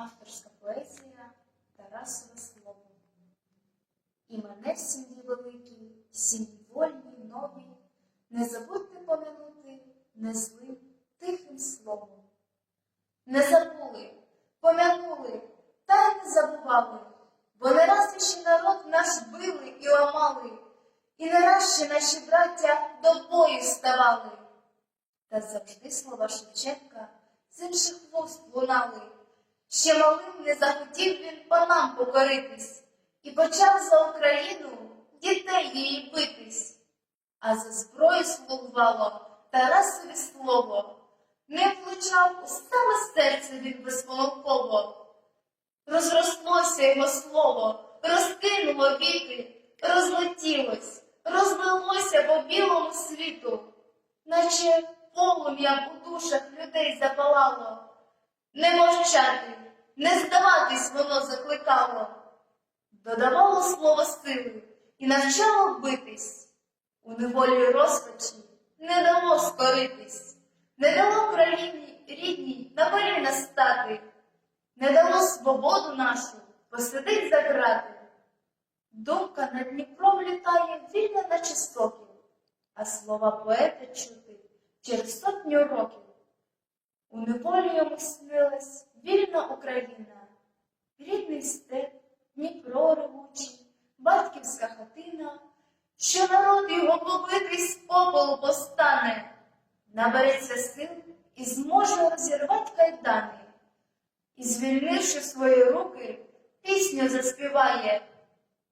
Авторська поезія Тарасове слово. І мене в сім'ї великій, сім'ї вольній, новій, не забудьте помянути незлим тихим словом. Не забули, помянули, та й не забували, бо не раз ще народ наш били і ламали, і не раз ще наші браття до бою ставали. Та завжди слова Шевченка з інших вуст лунали. Ще малим не захотів він панам покоритись і почав за Україну дітей її битись. А за зброю слугувало Тарасові слово, не влучав у саме серце він безполонково. Розрослося його слово, розкинуло віки, розлетілось, розлилося по білому світу, наче полум'ям у душах людей запалало. Не мовчати, не здаватись воно закликало, додавало слово сили і навчало битись. У неволі розпачі не дало скоритись, не дало країні рідній на коліна стати, не дало свободу нашу посадить за грати. Думка над Дніпром літає вільно, наче сокіл, а слова поета чути через сотню років. У неволі йому снилась вільна Україна, рідний степ, Дніпро ревучий, батьківська хатина, що народ його побитий з попелу постане, набереться сил і зможе розірвати кайдани, і, звільнивши свої руки, пісню заспіває,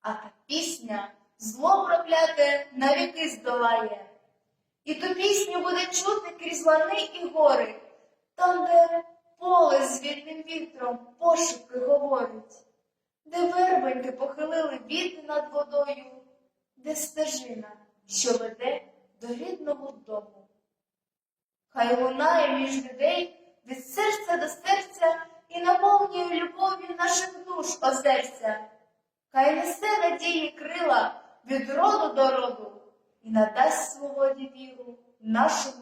а та пісня зло прокляте навіки здолає. І ту пісню буде чути крізь лани і гори, там, де поле з вільним вітром пошепки говорить, де вербеньки похилили віти над водою, де стежина, що веде до рідного дому. Хай лунає між людей від серця до серця і наповнює любов'ю наших душ озерця. Хай несе надії крила від роду до роду і надасть свободі віру народу.